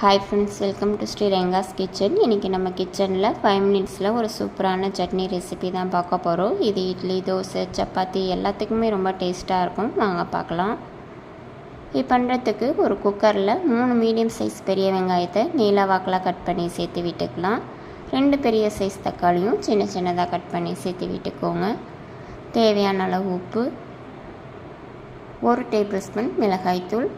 Hi friends welcome to Shri Renga's kitchen இன்றைக்கி நம்ம கிச்சனில் ஃபைவ் மினிட்ஸில் ஒரு சூப்பரான சட்னி ரெசிபி தான் பார்க்க போகிறோம் இது இட்லி தோசை சப்பாத்தி எல்லாத்துக்குமே ரொம்ப டேஸ்ட்டாக இருக்கும். வாங்க பார்க்கலாம். இது பண்ணுறதுக்கு ஒரு குக்கரில் மூணு மீடியம் சைஸ் பெரிய வெங்காயத்தை நீல வாக்கில் கட் பண்ணி சேர்த்து விட்டுக்கலாம். ரெண்டு பெரிய சைஸ் தக்காளியும் சின்ன சின்னதாக கட் பண்ணி சேர்த்து விட்டுக்கோங்க. தேவையான அளவு உப்பு ஒரு டேபிள் ஸ்பூன் மிளகாய்த்தூள்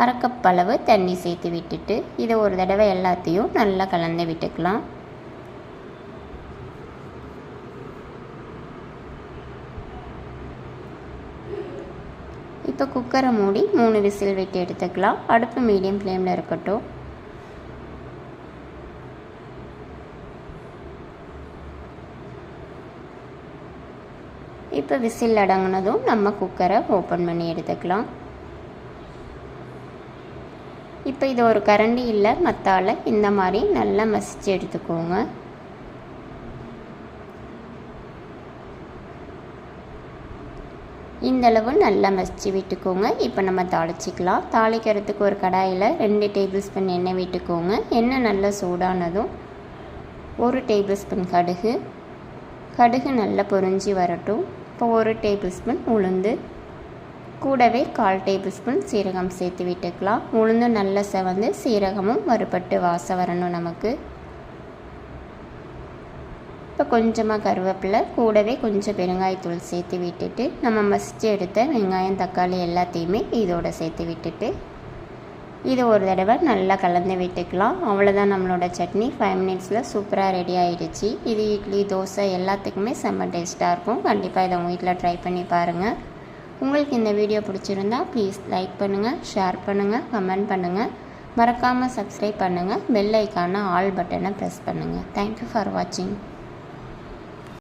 அரைக்கப்பளவு தண்ணி சேர்த்து விட்டுட்டு இதை ஒரு தடவை எல்லாத்தையும் நல்லா கலந்து விட்டுக்கலாம். இப்போ குக்கரை மூடி மூணு விசில் விட்டு எடுத்துக்கலாம். அடுப்பு மீடியம் ஃப்ளேமில் இருக்கட்டும். இப்போ விசில் அடங்கினதும் நம்ம குக்கரை ஓப்பன் பண்ணி எடுத்துக்கலாம். இப்போ இது ஒரு கரண்டி இல்லை மத்தால் இந்த மாதிரி நல்லா மசிச்சு எடுத்துக்கோங்க. இந்தளவு நல்லா மசிச்சு விட்டுக்கோங்க. இப்போ நம்ம தாளிச்சிக்கலாம். தாளிக்கிறதுக்கு ஒரு கடாயில் ரெண்டு டேபிள் ஸ்பூன் எண்ணெய் விட்டுக்கோங்க. எண்ணெய் நல்லா சூடானதும் ஒரு டேபிள் ஸ்பூன் கடுகு. கடுகு நல்லா பொறிஞ்சி வரட்டும். இப்போ ஒரு டேபிள் ஸ்பூன் உளுந்து. கூடவே கால் டேபிள் ஸ்பூன் சீரகம் சேர்த்து விட்டுக்கலாம். உளுந்து நல்ல செவந்து சீரகமும் வறுபட்டு வாசம் வரணும் நமக்கு. இப்போ கொஞ்சமாக கருவேப்பிலை கூடவே கொஞ்சம் பெருங்காயத்தூள் சேர்த்து விட்டுட்டு நம்ம மசித்து எடுத்த வெங்காயம் தக்காளி எல்லாத்தையுமே இதோட சேர்த்து விட்டுட்டு இது ஒரு தடவை நல்லா கலந்து விட்டுக்கலாம். அவ்வளோதான் நம்மளோட சட்னி. ஃபைவ் மினிட்ஸில் சூப்பராக ரெடி ஆகிடுச்சு இது இட்லி தோசை எல்லாத்துக்குமே செம்ம டேஸ்ட்டாக இருக்கும். கண்டிப்பாக இதை உங்கள் வீட்டில் ட்ரை பண்ணி பாருங்கள் உங்களுக்கு இந்த வீடியோ பிடிச்சிருந்தா ப்ளீஸ் லைக் பண்ணுங்கள் ஷேர் பண்ணுங்கள் கமெண்ட் பண்ணுங்கள் மறக்காமல் சப்ஸ்கிரைப் பண்ணுங்கள் பெல் ஐக்கான ஆல் பட்டனை ப்ரெஸ் பண்ணுங்கள் தேங்க்யூ ஃபார் வாட்சிங்